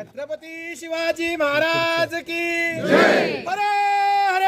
छत्रपती शिवाजी महाराज की हर हर!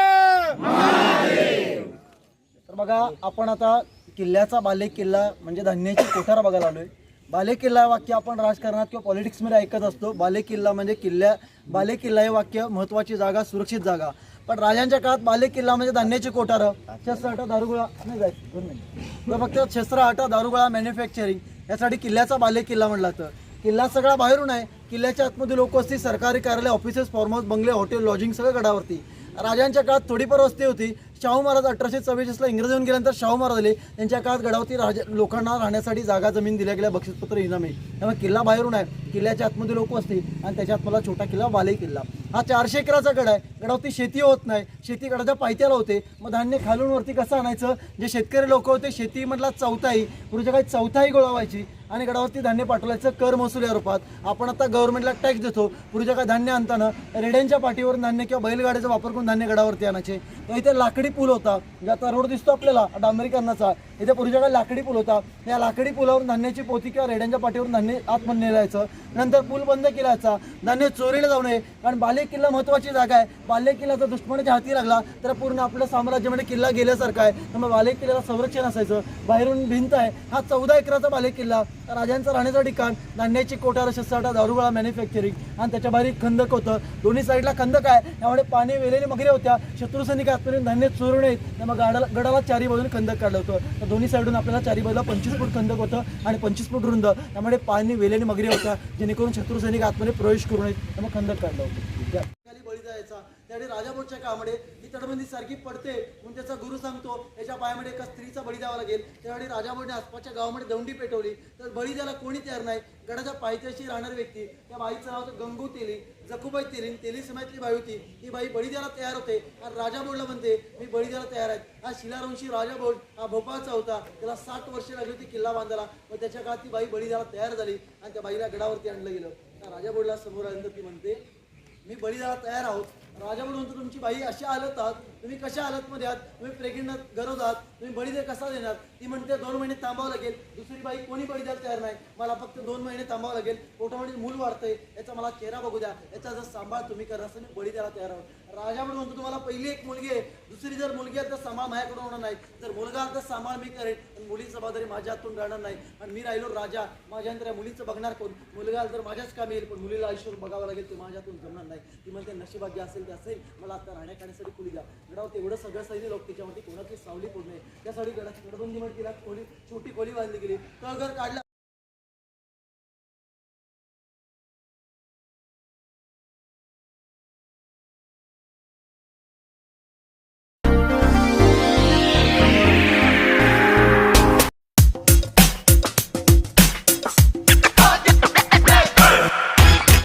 तर बघा आपण आता किल्ल्याचा बाले किल्ला म्हणजे धान्याची कोठार बघायला आलोय. बाले किल्ला वाक्य आपण राजकारणात किंवा पॉलिटिक्समध्ये ऐकत असतो. बाले किल्ला म्हणजे किल्ल्या बाले किल्ला हे वाक्य महत्वाची जागा सुरक्षित जागा. पण राजांच्या काळात बाले किल्ला म्हणजे धान्याची कोठार. शस्त्र आटा दारुगोळा नाही जायचं. तर फक्त शस्त्र आटा दारुगोळा मॅन्युफॅक्चरिंग यासाठी किल्ल्याचा बाले किल्ला म्हणला तर किल्ला सगळा बाहेरून आहे. किल्ल्याच्या आतमध्ये लोक असतील सरकारी कार्यालय ऑफिसेस फॉर्म हाऊस बंगले हॉटेल लॉजिंग सगळं गडावरती. राजांच्या काळात थोडीफार वस्ती होती. शाहू महाराज अठराशे चव्वेचाळीसला इंग्रज येऊन गेल्यानंतर शाहू महाराज आले. त्यांच्या काळात गडावरती राज लोकांना राहण्यासाठी जागा जमीन दिल्या गेल्या. बक्षीसपत्र इनामे त्यामुळे किल्ला बाहेरून आहे. किल्ल्याच्या आतमध्ये लोक असतील आणि त्याच्या मला छोटा किल्ला वाले किल्ला. हा चारशे एकराचा गड आहे. गडावरती शेती होत नाही. शेती गडाच्या पायथ्याला होते. मग धान्य खालून वरती कसं आणायचं? जे शेतकरी लोक होते शेतीमधला चौथाई म्हणजे पूर्वीच्या काही चौथाई गोळा व्हायची आणि गडावरती धान्य पाठवल्याचं कर महसूल या रूपात. आपण आता गव्हर्नमेंटला टॅक्स देतो. पूर्वीच्या काय धान्य आणताना रेड्यांच्या पाठीवर धान्य किंवा बैलगाड्याचा वापर करून धान्य गडावरती आणायचे. तर इथे लाकडी पूल होता म्हणजे आता रोड दिसतो आपल्याला डांबरीकरणाचा इथे पूर्वीच्या काळी लाकडी पूल होता. या लाकडी पुलावर धान्याची पोती किंवा रेड्यांच्या पाठीवरून धान्य आतमध्ये नेलायचं नंतर पूल बंद केलायचा. धान्य चोरीला जाऊ नये. कारण बाले किल्ला महत्वाची जागा आहे. बाले किल्ला जर दुश्मनाच्या हाती लागला तर पूर्ण आपलं साम्राज्यामध्ये किल्ला गेल्यासारखा आहे. त्यामुळे बाले किल्ल्याला संरक्षण असायचं. बाहेरून भिंत आहे. हा चौदा एकराचा बाले किल्ला राजांचं राहण्याचं ठिकाण धान्याची कोठार शस्त्राटा दारुगोळा मॅन्युफॅक्चरिंग आणि त्याच्या बाहेर खंदक होतं. दोन्ही साईडला खंदक आहे. त्यामुळे पाणी वेलेली मगरे होत्या. शत्रू सैनिक आतपर्यंत धान्य चोरू तर त्यामुळे गाडाला गडाला चारी बाजूने खंदक काढलं होतं. तर दोन्ही साईडून आपल्याला चारी बाजूला पंचवीस फूट खंदक होतं आणि पंचवीस फूट रुंद. त्यामुळे पाणी वेल्याने मगरी होत्या. जेणेकरून शत्रू सैनिक आतमध्ये प्रवेश करू नये. त्यामुळे खंदक काढलं होतं. त्याने त्यावेळी राजापूरच्या ही तटबंदी सारखी पडते म्हणून त्याचा गुरु सांगतो त्याच्या पायामध्ये एका स्त्रीचा बळी द्यावा लागेल. त्यावेळी राजापूरने आसपासच्या गावामध्ये दौंडी पेटवली. तर बळी द्यायला कोणी तयार नाही. गडाच्या पायथ्याशी राहणारी व्यक्ती त्या बाईचं नाव गंगू तेली जकुबाई तेली तेली समाजातली बाई होती. ही बाई बळी द्यायला तयार होते. आणि राजा म्हणते मी बळी द्यायला तयार आहे. हा शिलारवंशी राजा हा भोपाळचा होता. त्याला साठ वर्ष लागली होती किल्ला बांधायला. मग त्याच्या काळात ती बाई बळी द्यायला तयार झाली आणि त्या बाईला गडावरती आणलं गेलं. त्या राजा समोर आल्यानंतर ती म्हणते मी बळी द्यायला तयार आहोत. राजा म्हणून तुमची बाई अशा हालत आहात. तुम्ही कशा हालतमध्ये आहात? तुम्ही प्रेग्नेंट गरज आहात. तुम्ही बळी दे कसा देणार? ती म्हणते दोन महिने थांबावं लागेल. दुसरी बाई कोणी बळी द्यायला तयार नाही. मला फक्त दोन महिने थांबावं लागेल. पोटामध्ये मूल वाढतंय. याचा मला चेहरा बघू द्या. याचा जर सांभाळ तुम्ही करा असं मी बळी द्यायला तयार आहोत. राजा म्हणून म्हणतो तुम्हाला पहिली एक मुलगी आहे. दुसरी जर मुलगी आहे तर सांभाळ माझ्याकडून होणार नाही. जर मुलगा तर सांभाळ मी करेन. पण मुलीची जबाबदारी माझ्या हातून राहणार नाही. आणि मी राहिलो राजा. माझ्यानंतर या मुलीचं बघणार कोण? मुलगा तर माझ्याच काम येईल. पण मुलीला आयुष्यावर बघावं लागेल. ते माझ्यातून जमणार नाही. ती म्हणते नशिबात जे असेल ते असेल मला आता राहण्या खाण्यासाठी खुली द्या गडाव तेवढं सगळं सैन्य लोक त्याच्यामध्ये कोणाची सावली पडू नये. त्यासाठी गडाची गडबंदी मध्ये खोली छोटी खोली बांधली गेली. तळघर काढला